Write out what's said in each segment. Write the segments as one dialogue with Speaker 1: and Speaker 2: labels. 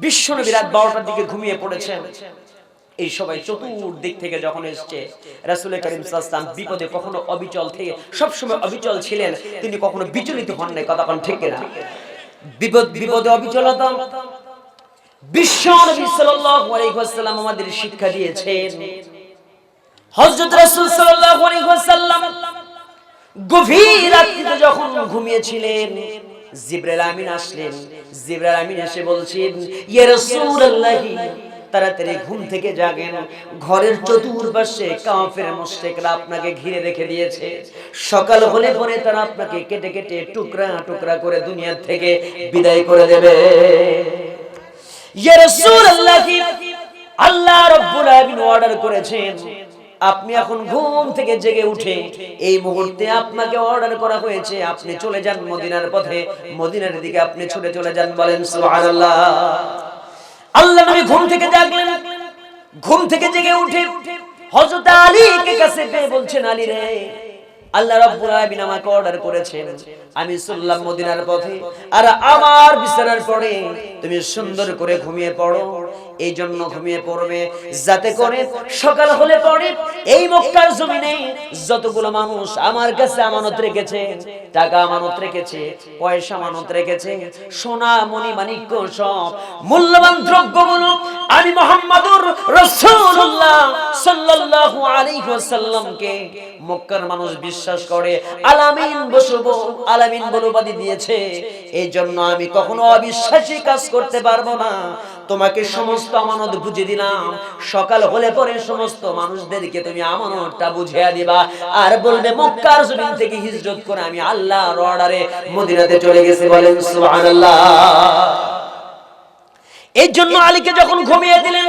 Speaker 1: বিশ্বনবী রাত বারোটার দিকে ঘুমিয়ে পড়েছেন। এই সবাই চতুর্দিক থেকে যখন এসছে, রাসুল করিম বিপদে কখনো অবিচল থেকে, সবসময় অবিচল ছিলেন, তিনি কখনো বিচলিত হন নাই, কথা ঠিক না বিপদ, বিপদে অবিচলতা। যখন ঘুমিয়েছিলেন জিব্রাইল আমিন আসলেন। জিব্রাইল আমিন এসে বলছেন, ইয়া রাসূলুল্লাহি, তাড়াতাড়ি ঘুম থেকে জাগেন। ঘরের চতুর্পাশে কাফের মুশরিকরা আপনাকে ঘিরে রেখে দিয়েছে। সকাল হলে পরে তারা আপনাকে কেটে কেটে টুকরা টুকরা করে দুনিয়া থেকে বিদায় করে দেবে। ইয়া রাসূলুল্লাহি, আল্লাহ রাব্বুল আলামিন অর্ডার করেছেন। আপনি এখন ঘুম থেকে জেগে উঠে এই মুহূর্তে আপনাকে অর্ডার করা হয়েছে আপনি চলে যান মদিনার পথে মদিনার দিকে আপনি ছুটে চলে যান বলেন সুবহানাল্লাহ। আল্লাহ নবী ঘুম থেকে জাগলেন ঘুম থেকে জেগে উঠে হযরত আলীকে কাছে পেয়ে বলছেন আলী রে আল্লাহ রাব্বুল আলামিন আমাকে অর্ডার করেছেন। আমি চললাম মদিনার পথে। আর আমার বিছানার পরে তুমি সুন্দর করে ঘুমিয়ে পড়ো। এই জন্য ঘুমিয়ে পড়বে। যাতে করে সকাল হলে পরে এই মক্কার জমিনে যতগুলো মানুষ আমার কাছে আমানত রেখেছে, টাকা আমানত রেখেছে, পয়সা আমানত রেখেছে, সোনা, মণি, মাণিক্য সব, মূল্যবান দ্রব্যগুলো আমি মোহাম্মদুর রাসূলুল্লাহ সাল্লাল্লাহু আলাইহি ওয়াসাল্লামকে মক্কার মানুষ বিশ্বাস করে, আলামিন বসব, আলামিন বলবাদি দিয়েছে। এই জন্য আমি কখনো অবিশ্বাসী কাজ করতে পারব না। তোমাকে সমস্ত আমানত বুঝিয়ে দিলাম। সকাল হলে পরে সমস্ত মানুষদেরকে তুমি আমানতটা বুঝিয়ে দিবা। আর বলবে, মক্কার জমিন থেকে হিজরত করে আমি আল্লাহর অর্ডারে মদিনাতে চলে গেছি বলেন, সুবহানাল্লাহ। এই জন্য আলীকে যখন ঘুমিয়ে দিলেন,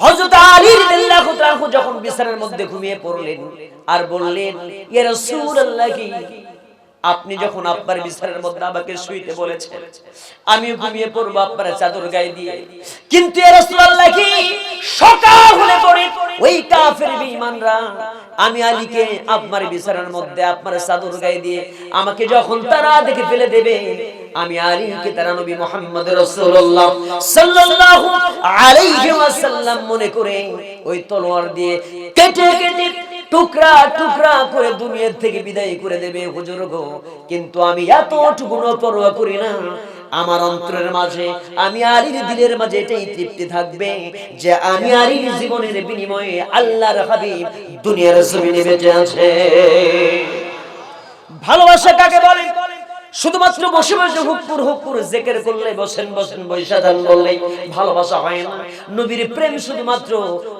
Speaker 1: হযরত আলী রাদিয়াল্লাহু তাআলা যখন বিছানার মধ্যে ঘুমিয়ে পড়লেন, আর বললেন, ইয়া রাসূলুল্লাহ আপনি যখন আপনার বিছানার মধ্যে আমাকে শুইতে বলেছেন, আমি ঘুমিয়ে পড়ব আপনার চাদর গায়ে দিয়ে। কিন্তু আমি আলীকে আপনার বিছানার মধ্যে আপনার চাদর গায়ে দিয়ে আমাকে যখন তারা দেখে ফেলে দেবে, আমি আলীকে তারা নবী মুহাম্মদ মনে করে ওই তলোয়ার দিয়ে কেটে কেটে টুকরা টুকরা করে দুনিয়া থেকে বিদায় করে দেবে, হুজুর গো। কিন্তু আমি এতটুকু পরোয়া করি না। আমার অন্তরের মাঝে, আমি আলীর দিলের মাঝে এটাই তৃপ্তি থাকবে যে আমি আলীর জীবনের বিনিময়ে আল্লাহর হাবিব দুনিয়ার জমিনে বেঁচে আছে। ভালোবাসা কাকে বলে? শুধুমাত্র বসে বসে হুকুর হুকুর জেকের করলে বসেন বসেন বৈশা ধান বললে ভালোবাসা হয় না। নবীর প্রেম শুধুমাত্র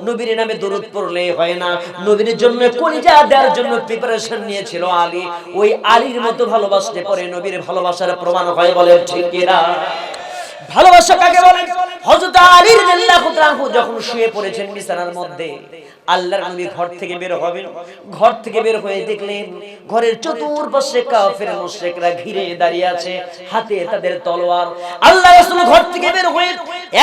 Speaker 1: নবীর নামে দরুদ পড়লে হয় না। নবীর জন্য কলিজা দেওয়ার জন্য প্রিপারেশন নিয়েছিল আলী। ওই আলীর মতো ভালোবাসতে পরে নবীর ভালোবাসার প্রমাণ হয় বলে ঠিক কিনা? ভালোবাসা কাকে বলে? হযরত আলী রাদিয়াল্লাহু তাআলা যখন শুয়ে পড়েছেন বিছানার মধ্যে, আল্লাহর নবী ঘর থেকে বের হবেন। ঘর থেকে বের হয়ে দেখলেন ঘরের চতুর্পাশে কাফের মুশরিকরা ঘিরে দাঁড়িয়ে আছে, হাতে তাদের তলোয়ার। আল্লাহ রাসূল ঘর থেকে বের হয়ে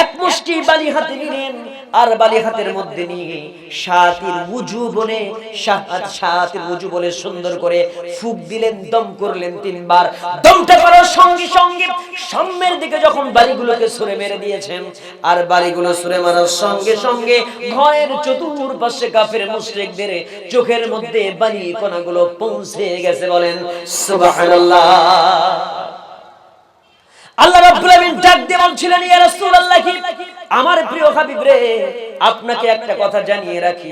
Speaker 1: এক মুষ্টি বালি হাতে নিলেন। আর বালি হাতের মধ্যে নিয়ে সাতির উজু বলে সাত সাতির উজু বলে সুন্দর করে ফুক দিলেন, দম করলেন তিনবার। দমটা করার সঙ্গে সঙ্গে সামনের দিকে যখন বাড়িগুলোকে ছুঁড়ে মেরে দিয়েছেন, আর বাড়িগুলো ছুঁড়ে মারার সঙ্গে সঙ্গে ঘরের চতুর্পাশে কাফের মুশরিকদের চোখের মধ্যে বাড়ি কণাগুলো পৌঁছে গেছে বলেন, সুবহানাল্লাহ। আল্লাহ রাব্বুল আলামিন ডাক দিয়ে বলছিলেন, ইয়া রাসূলুল্লাহ আমার প্রিয় হাবিব রে আপনাকে একটা কথা জানিয়ে রাখি।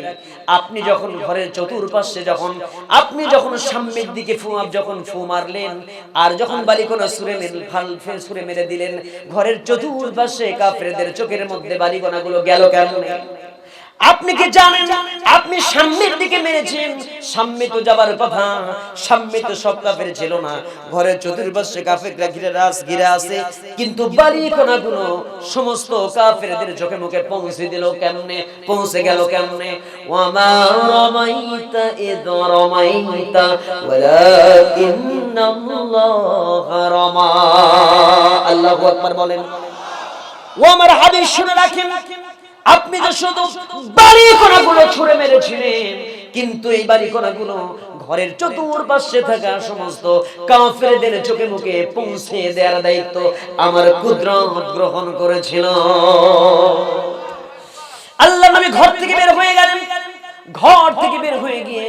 Speaker 1: আপনি যখন ঘরের চতুর্পাশে যখন, আপনি যখন সামনের দিকে ফু যখন ফু মারলেন, আর যখন বালিকোনা সুরে মেরে ফাল, ফে, সুরে মেরে দিলেন, ঘরের চতুর্পাশে কাফেরদের চোখের মধ্যে বালি বালিকোনাগুলো গেল কেমনে? আপনি কি জানেন? আপনি সামনের দিকে মেরেছেন সামনে তো যাবার কথা। সামনে তো সব কাফের ছিল না। ঘরের চতুর্পাশে কাফেররা ঘিরে রাস, ঘিরে আছে কিন্তু বাড়ি কোনাগুলো সমস্ত কাফেরদের চোখে মুখে পৌঁছে দিল কেমনে? পৌঁছে গেল কেমনে? আল্লাহু বলেন। ও আমার হাদিস শুনে রাখেন। আপনি যে শুধু বাড়ি কোনাগুলো ছুঁড়ে মেরেছিলেন, কিন্তু এই বাড়ি কোনাগুলো ঘরের চতুর্পাশে থাকা সমস্ত কাফেরদের চোখে মুখে পৌঁছে দেওয়ার দায়িত্ব আমার কুদরত গ্রহণ করেছিল। আল্লাহ নবী ঘর থেকে বের হয়ে গেলেন। ঘর থেকে বের হয়ে গিয়ে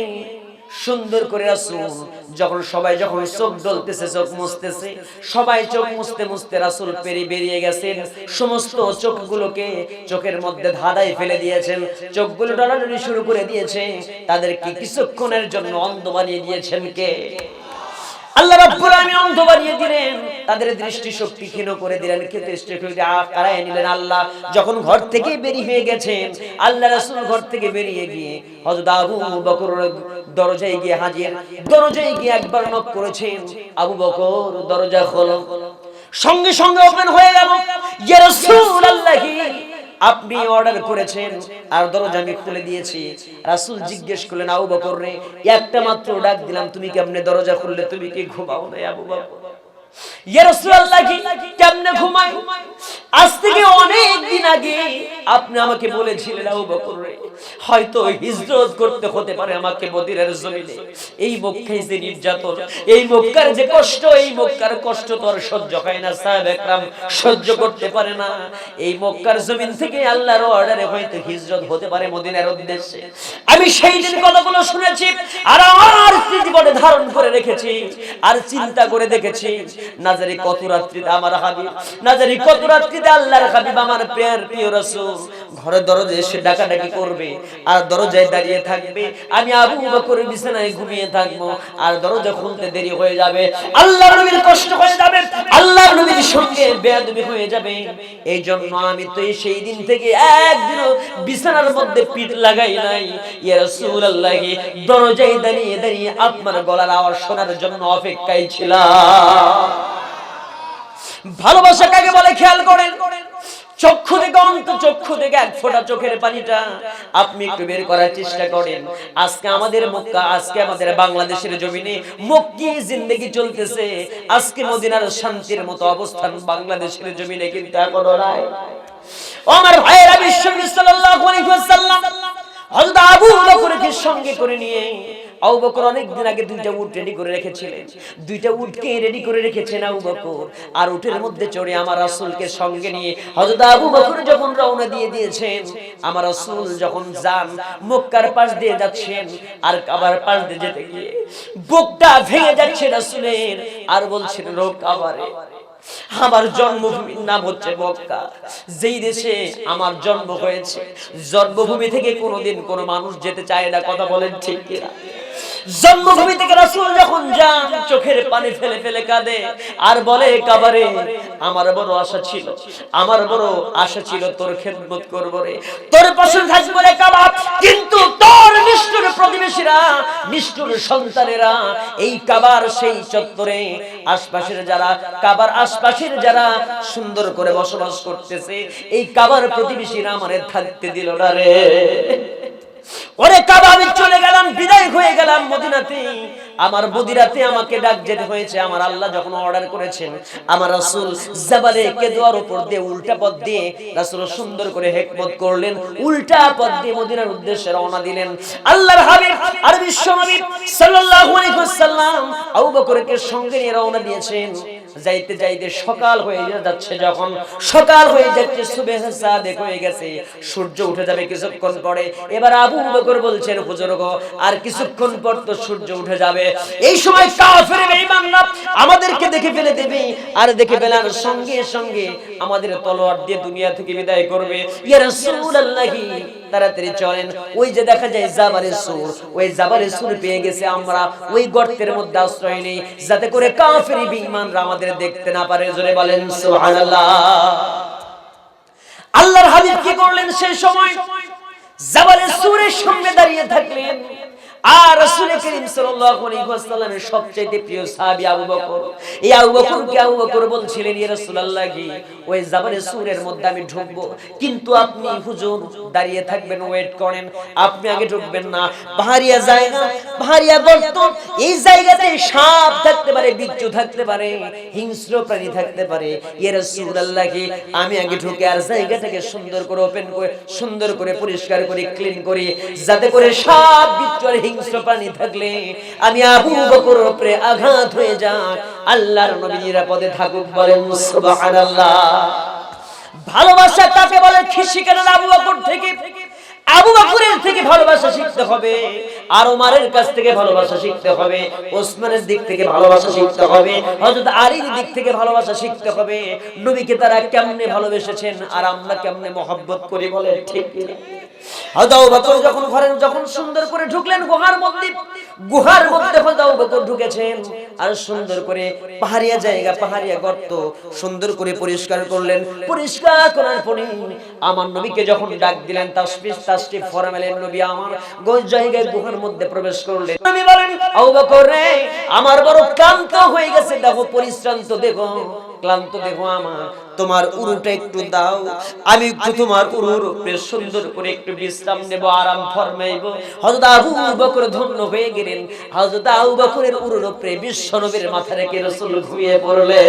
Speaker 1: সুন্দর করে রাসুল, যখন সবাই যখন চোখ ডলতেছে চোখ মুছতেছে, সবাই চোখ মুছতে মুছতে রাসুল পেরিয়ে বেরিয়ে গেছেন। সমস্ত চোখগুলোকে চোখের মধ্যে ধাঁধাই ফেলে দিয়েছেন। চোখগুলো ডলাডলি শুরু করে দিয়েছে। তাদেরকে কিছুক্ষণের জন্য অন্ধ বানিয়ে দিয়েছেন কে? আল্লাহ রাব্বুল আলামিন অন্ধ দিলেন। তাদের দৃষ্টি শক্তি ক্ষীণ করে দিলেন। কে দৃষ্টি শক্তি কারায় নিলেন আল্লাহ। যখন ঘর থেকে বেরিয়ে হয়ে গেছেন, আল্লাহ রাসূল ঘর থেকে বেরিয়ে গিয়ে হযরত আবু বকর দরজায় গিয়ে হাজির। দরজায় গিয়ে একবার নক করেছেন। আবু বকর দরজা খোলো। সঙ্গে সঙ্গে ওপেন হয়ে গেল। ইয়া আপনি অর্ডার করেছেন, আর দরজা আমি খুলে দিয়েছি। রাসুল জিজ্ঞেস করলেন, আবু বকর রে, একটা মাত্র ডাক দিলাম, তুমি কি আপনি দরজা খুললে? তুমি কি ঘুমাও না আবু বকর? হিজরত হতে পারে সহ্য হয় করতে পারে না। এই মক্কার জমিন থেকে আল্লাহর অর্ডারে হয়তো হিজরত হতে পারে মদিনার উদ্দেশ্যে। আমি সেই দিন কথাগুলো শুনেছি, আর আমার ধারণ করে রেখেছি, আর চিন্তা করে দেখেছি নাজারি কত রাত্রিতে আমার হাবিব নাজারি কত রাত্রিতে আল্লাহর হাবিব আমার প্রিয় রাসূল। ঘরের দরজায় এসে ডাকাডাকি করবে, আর দরজায় দাঁড়িয়ে থাকবে। আমি আবু বকরের বিছানায় ঘুমিয়ে থাকব, আর দরজা খুলতে দেরি হয়ে যাবে। আল্লাহর নবীর কষ্ট হয়ে যাবে, আল্লাহর নবীর সঙ্গে বেয়াদবি হয়ে যাবে। এই জন্য আমি তো সেই দিন থেকে একদিনও বিছানার মধ্যে পিঠ লাগাই নাই। ইয়া রাসূলুল্লাহ, দরজায় দাঁড়িয়ে দাঁড়িয়ে আপনার গলার আওয়াজ শোনার জন্য অপেক্ষায় ছিলাম। ভালোবাসা কাকে বলে? খেয়াল করেন। চক্ষু থেকে অন্ত চক্ষু থেকে এক ফোঁটা চোখের পানিটা। আপনি একটু বের করার চেষ্টা করেন। আজকে আমাদের মক্কা, আজকে আমাদের বাংলাদেশের জমিনে মক্কি জিন্দগি চলতেছে। আজকে মদিনার শান্তির মতো অবস্থান বাংলাদেশের জমিনে কিন্তু এখনও নাই। আমার ভাইয়েরা বিশ্বনবী সাল্লাল্লাহু আবু বকরকে সঙ্গে করে নিয়ে আবু অনেকদিন আগে দুইটা উট রেডি করে রেখেছিলেন। দুইটা উটকে রেডি করে রেখেছেন আবু বকর? আর উটের মধ্যে চড়ে আমার রাসূলকে সঙ্গে নিয়ে হযরত আবু বকর যখন রওনা দিয়ে দিয়েছেন, আমার রাসূল যখন যান, মক্কার পাশ দিয়ে যাচ্ছেন আর কাবার পাশ দিয়ে যেতে গিয়ে বুকটা ভেঙে যাচ্ছে রাসূলের আর বলছেন রোগ কাবারে, আমার জন্মভূমির নাম হচ্ছে মক্কা। যেই দেশে আমার জন্ম হয়েছে, জন্মভূমি থেকে কোনোদিন কোনো মানুষ যেতে চায় না, কথা বলেন ঠিক কিনা? জন্মভূমি থেকে রাসূল যখন যান, চোখের পানি ফেলে ফেলে কাঁদে। আর বলে, কাবারে, আমার বড় আশা ছিল, আমার বড় আশা ছিল তোর খেদমত করব রে। তোর পাশে থাকব রে কাবা কিন্তু তোর নিষ্ঠুর প্রতিবেশীরা, নিষ্ঠুর সন্তানেরা, এই কাবার সেই চত্বরে আশপাশের যারা, কাবার আশপাশের যারা সুন্দর করে বসবাস করতেছে, এই কাবার প্রতিবেশীরা আমারে থাকতে দিল না রে। ওরে কাবা আমি চলে গেলাম আমার বদিরাতে আমাকে ডাক যেতে হয়েছে, আমার আল্লাহ যখন অর্ডার করেছেন, আমার রাসূল জাবালে কেদোয়ার উপর দিয়ে উল্টা পথ দিয়ে রাসূল সুন্দর করে হেকমত করলেন, উল্টা পথ দিয়ে মদিনার উদ্দেশ্যে রওনা দিলেন। আল্লাহর হাবিব আর বিশ্বনবী সাল্লাল্লাহু আলাইহি ওয়াসাল্লাম আবু বকরকে সঙ্গে নিয়ে রওনা দিয়েছেন। যাইতে যাইতে সকাল হয়ে যাচ্ছে, যখন সকাল হয়ে যাচ্ছে, সুবেহ সাদেক হয়ে গেছে, সূর্য উঠে যাবে কিছুক্ষণ পরে। এবার আবু বকর বলছেন, হুজুর গো, আর কিছুক্ষণ পর তো সূর্য উঠে যাবে। এই সময় কাফের আমাদেরকে দেখে ফেলে দেবে। আর দেখে ফেলার সঙ্গে সঙ্গে আমাদের তলোয়ার দিয়ে দুনিয়া থেকে বিদায় করবে। ইয়া রাসূলুল্লাহি তাড়াতাড়ি চলেন। ওই যে দেখা যায় জাবারে সুর। ওই জাবারে সুর পেয়ে গেছে আমরা। ওই গর্তের মধ্যে আশ্রয় নেই। যাতে করে কাফের বেঈমানরা আমাদের দেখতে না পারে। জোরে বলেন সুবহানাল্লাহ। আল্লাহর হাবিব কি করলেন? সেই সময় জাবালে সুরের সামনে দাঁড়িয়ে থাকলেন। আর রাসূল করিম সাল্লাল্লাহু আলাইহি ওয়াসাল্লামের সবচেয়ে প্রিয় সাহাবী আবু বকর। এই আবু বকরকে আবু বকর বলছিলেন, ইয়া রাসূলুল্লাহ কি ওই সুরের মধ্যে আমি ঢুকবো। কিন্তু আপনি হুজুর, দাঁড়িয়ে থাকবেন, ওয়েট করেন। আপনি আগে ঢুকবেন না। পাহাড়িয়া জায়গা পাহাড়িয়া এই জায়গাতে সাপ থাকতে পারে, বিচ্ছু থাকতে পারে, হিংস্র প্রাণী থাকতে পারে। ইয়া রাসূলুল্লাহ কি আমি আগে ঢুকে আর জায়গাটাকে সুন্দর করে ওপেন করে, সুন্দর করে পরিষ্কার করে ক্লিন করি। যাতে করে সাপ, বিচ্ছু আর হিংস্র থাকলে আমি আবু বকর উপরে আঘাত হয়ে যাক আল্লাহর নবী নিরাপদে থাকুক বলেন সুবহানাল্লাহ ভালোবাসা তাকে বলে? খিসি কেন আবু বকর থেকে। আবু বকরের থেকে ভালোবাসা শিখতে হবে, আর ওমারের কাছ থেকে ভালোবাসা শিখতে হবে, ওসমানের দিক থেকে ভালোবাসা শিখতে হবে, হযরত আলীর দিক থেকে ভালোবাসা শিখতে হবে। নবীকে তারা কেমনে ভালোবেসেছেন আর আমরা কেমনে মহব্বত করি বলে ঠিক হযরত আবু বকর যখন ঘরে যখন সুন্দর করে ঢুকলেন গুহার মধ্যে গুহার মধ্যে হযরত আবু বকর ঢুকেছেন, আর সুন্দর করে পাহাড়িয়া জায়গা, পাহাড়িয়া গর্ত সুন্দর করে পরিষ্কার করলেন। পরিষ্কার করার পরে আমার নবীকে যখন ডাক দিলেন তাসবিহ তাসরিফ ফরমালেন নবী আমার গোল জায়গায় গুহার মধ্যে প্রবেশ করলেন। নবী বলেন আবু বকর রে আমার বড় ক্লান্ত হয়ে গেছে দেখো পরিশ্রান্ত দেখো ক্লান্ত দেখো আমার। তোমার উরুটা একটু দাও আমি একটু তোমার উরুর উপরে সুন্দর করে একটু বিশ্রাম নেব আরাম ফরমাইব। হযরত আবু বকর ধন্য হয়ে গেলেন। হযরত আবু বকরের উরুর উপরে বিশ্ব নবীর মাথা রেখে রাসূল ঘুমিয়ে পড়লে।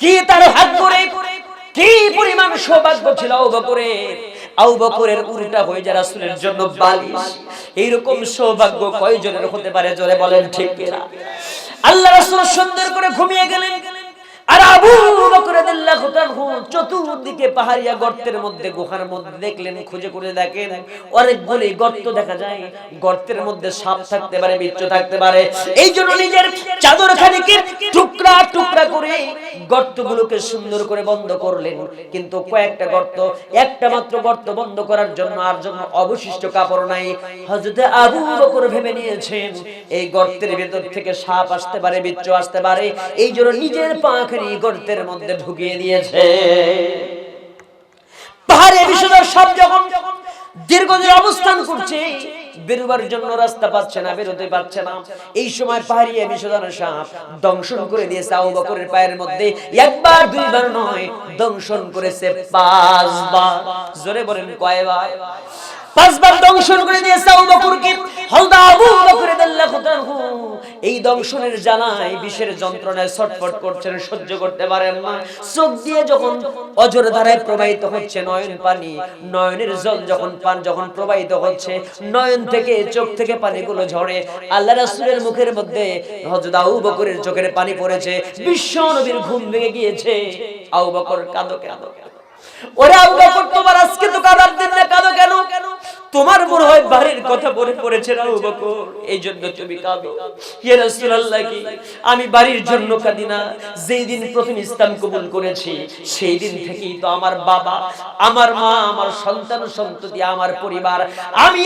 Speaker 1: কি তার হাত করে কি পরিমাণ সৌভাগ্য ছিল আবু আবু বকরের উল্টা হয়ে যায় রাসূলের জন্য বালিশ। এইরকম সৌভাগ্য কয়জনের হতে পারে? জোরে বলেন, ঠিক কিনা? আল্লাহ রাসূল সুন্দর করে ঘুমিয়ে গেলেন। গর্তগুলোকে সুন্দর করে বন্ধ করলেন। কিন্তু কয়েকটা গর্ত, একটা মাত্র গর্ত বন্ধ করার জন্য আর জন্য অবশিষ্ট কাপড় নাই। হযরতে আবু বকর ভেবে নিয়েছেন, এই গর্তের ভেতর থেকে সাপ আসতে পারে বিচ্ছু আসতে পারে। এই জন্য নিজের পাখানি গর্তের মধ্যে ঢুকিয়ে দিয়েছে। পাহাড়ে বিষধর সাপ যখন দীর্ঘদিন অবস্থান করছে, বেরোবার জন্য রাস্তা পাচ্ছে না, বেরোতে পারছে না। এই সময় পাহাড়িয়া বিষধর সাপ দংশন করে দিয়েছে আবু বকরের পায়ের মধ্যে। একবার, দুইবার নয়, দংশন করেছে পাঁচবার। জোরে বলেন কয়বার? পাঁচবার দংশন করে দিয়েছে আবু বকরকে। হলদা আবু বকর এই দংশনের যন্ত্রণায় ছটফট করছেন, সহ্য করতে পারেন না। চোখ দিয়ে যখন অজর ধারায় প্রবাহিত হচ্ছে, নয়ন পানি, নয়নের জল যখন পান, যখন প্রবাহিত হচ্ছে, নয়ন থেকে চোখ থেকে পানিগুলো ঝরে। আল্লাহ রাসূলের মুখের মধ্যে হযরত আবু বকরের চোখের পানি পড়েছে। বিশ্ব নবীর ঘুম ভেঙে গিয়েছে। আবু বকর কাঁদো কাঁদো। ওরে তোমার আজকে তো কাঁদার দিন না কাঁদো কেন? তোমার মনে হয় বাড়ির কথা মনে পড়েছে বকর? এই জন্য তুমি কাঁদো। কি? আমি বাড়ির জন্য কাঁদি না, যেই দিন প্রথম ইসলাম কবুল করেছি, সেই দিন থেকেই তো আমার বাবা, আমার মা, আমার সন্তান সন্ততি, আমার পরিবার। আমি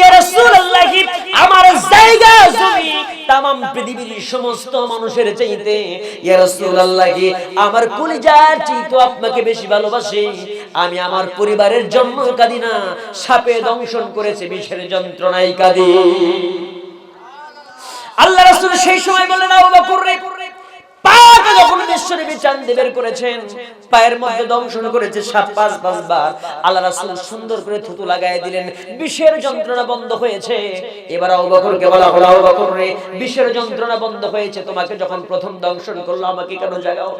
Speaker 1: আমার জায়গা জমি তাম পৃথিবীর সমস্ত মানুষের চাইতে। ইয়া রাসূলুল্লাহ কি আমার কলিজার চাইতে আপনাকে বেশি ভালোবাসি। আমি আমার পরিবারের জন্ম কাঁদি না সাপে দংশন করেছে, বিষের যন্ত্রণায় কাঁদি। আল্লাহ রাসূল সেই সময় বললেন আবু বকর পায়ের দংশন করেছে সুন্দর করে থুতু দিলেন, বিষের যন্ত্রণা বন্ধ হয়েছে। এবার বলা হলো রে, বিষের যন্ত্রণা বন্ধ হয়েছে, তোমাকে যখন প্রথম দংশন করল আমাকে কেন জাগাও?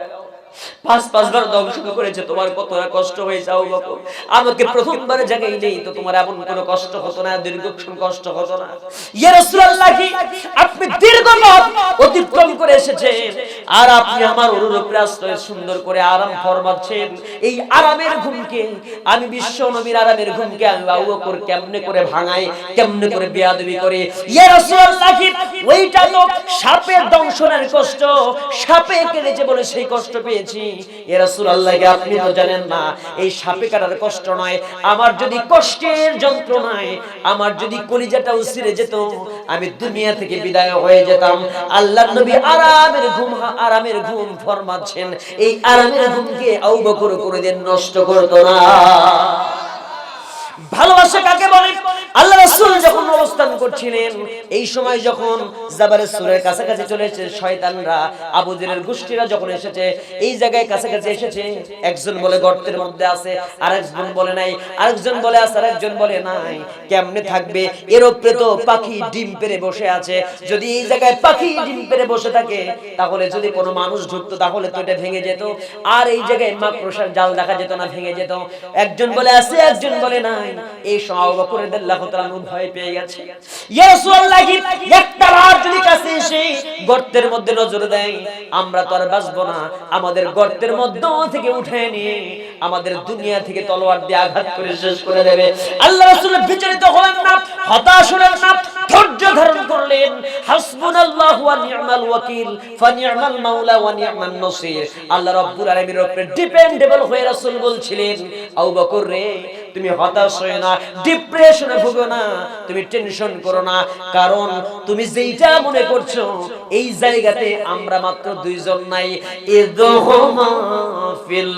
Speaker 1: পাঁচ, পাঁচবার দংশন করেছে, তোমার কতটা কষ্ট হয়েছে আবু বকর আমাকে প্রথমবার জায়গায় নেই তো তোমার এমন কোনো কষ্ট হতো না, দীর্ঘক্ষণ কষ্ট হতো না। সাপের দংশনের কষ্ট, সাপে কেটেছে বলে সেই কষ্ট পেয়ে পেয়েছি এ রাসূলুল্লাহকে আপনি তো জানেন না, এই সাপে কাটার কষ্ট নয়, আমার যদি কষ্টের যন্ত্রণায় আমার যদি কলিজাটা উছিরে যেত, আমি দুনিয়া থেকে বিদায় হয়ে যেতাম। আল্লাহর নবী আরামের ঘুম আরামের ঘুম ফরমাচ্ছেন, এই আরামের ঘুমকে আউবকর বকর দেন নষ্ট করতো না। ভালোবাসা কাকে বলে? আল্লাহ রাসূল যখন অবস্থান করছিলেন, এই সময় যখন জাবারের সুরের কাছাকাছি চলে এসেছে, শয়তানরা, আবু জেলের গোষ্ঠীরা যখন এসেছে, এই জায়গায় কাছাকাছি এসেছে, একজন বলে গর্তের মধ্যে আছে, আরেকজন বলে নাই, আরেকজন বলে আছে, আরেকজন বলে নাই। কেমনে থাকবে? এর উপরে তো পাখি ডিম পেরে বসে আছে। যদি এই জায়গায় পাখি ডিম পেরে বসে থাকে, তাহলে যদি কোনো মানুষ ঢুকতো, তাহলে তো এটা ভেঙে যেত। আর এই জায়গায় মাকড়সার জাল দেখা যেত না, ভেঙে যেত। একজন বলে আছে, একজন বলে নাই। এই সময় আবু বকর রাদিয়াল্লাহু তাআলা ভয় পেয়ে গেছে। গর্তের মধ্যে নজর দেয়, আমরা তো আর বাঁচবো না। আমাদের গর্তের মধ্য থেকে উঠে নিয়ে আমাদের দুনিয়া থেকে তলোয়ার দিয়ে আঘাত করে শেষ করে দেবে। আল্লাহ রাসূল বিচলিত হলেন না, হতাশ হলেন না, ধৈর্য ধারণ করলেন। হাসবুনাল্লাহু ওয়া নি'মাল ওয়াকিল ফানি'মাল মাওলা ওয়া নি'মান নসির। আল্লাহ রাব্বুল আলামিনের উপরে ডিপেন্ডেবল হয়ে রাসূল বলছিলেন, আবু বকর রে তুমি হতাশ হয়ে না ডিপ্রেশনে ভুগো না, তুমি টেনশন করো না। কারণ তুমি যেইটা মনে করছ, এই জায়গাতে আমরা মাত্র দুইজন নাই। ইদহুমা ফিল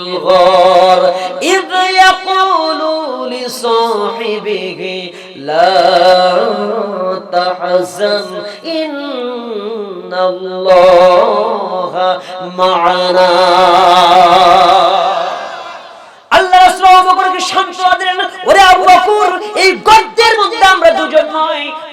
Speaker 1: মা'ানা। আল্লাহ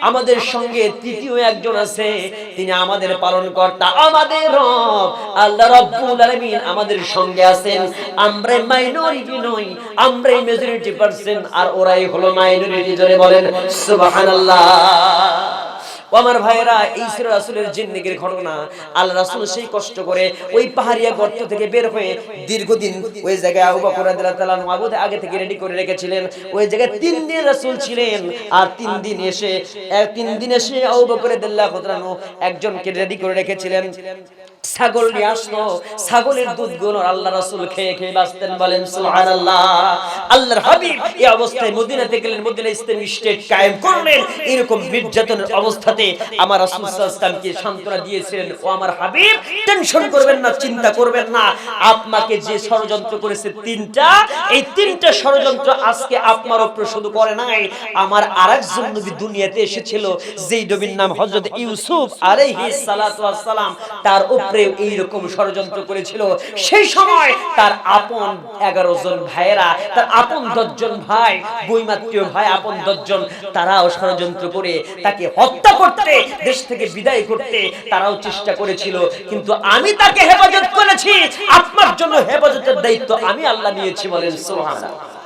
Speaker 1: আমাদের সঙ্গে তৃতীয় একজন আছে, তিনি আমাদের পালন কর্তা আমাদের রব। আল্লাহ রাব্বুল আলামিন আমাদের সঙ্গে আছেন। আমরা মাইনরিটি নই, আমরাই মেজরিটি পার্সেন্ট আর ওরাই হলো মাইনরিটি জোরে বলেন, সুবহানাল্লাহ। আমার ভাইয়েরা, এই ছিল রাসুলের জিন্দিগির ঘটনা। আল্লাহ রাসুল সেই কষ্ট করে ওই পাহাড়িয়া গর্ত থেকে বের হয়ে দীর্ঘদিন ওই জায়গায় আবু বকর রাদিয়াল্লাহু তাআলা আবু আগে থেকে রেডি করে রেখেছিলেন। ওই জায়গায় তিন দিন রাসুল ছিলেন আর তিন দিন এসে তিন দিন এসে আবু বকর রাদিয়াল্লাহু তাআলা একজনকে রেডি করে রেখেছিলেন। ছাগল নিয়ে আসলো। ছাগলের দুধগুলো আল্লাহ রাসূল খেয়ে খেয়ে বাঁচতেন বলেন সুবহানাল্লাহ। আল্লাহর হাবিব এই অবস্থায় মদিনাতে গেলেন মদিনা ইসলামী স্টেট কায়েম করলেন। এরকম নির্যাতনের অবস্থাতে আমার রাসূল সাল্লাল্লাহু সান্ত্বনা দিয়েছিলেন ও আমার হাবিব টেনশন করবেন না চিন্তা করবেন না। আপনাকে যে ষড়যন্ত্র করেছে তিনটা এই তিনটা ষড়যন্ত্র আজকে আপনার উপরে শুধু করে নাই। আমার আরেকজন নবী দুনিয়াতে এসেছিল যেই নবীর নাম হযরত ইউসুফ আলাইহিস সালাতু ওয়াস সালাম। তার উপরে এইরকম ষড়যন্ত্র করেছিল। সেই সময় তার আপন এগারো জন ভাইয়েরা, তার আপন দশজন ভাই বইমাত্রীয় ভাই, আপন দশজন, তারাও ষড়যন্ত্র করে তাকে হত্যা করতে, দেশ থেকে বিদায় করতে তারাও চেষ্টা করেছিল। কিন্তু আমি তাকে হেফাজত করেছি। আপনার জন্য হেফাজতের দায়িত্ব আমি আল্লাহ নিয়েছি বলেন, সুবহানাল্লাহ।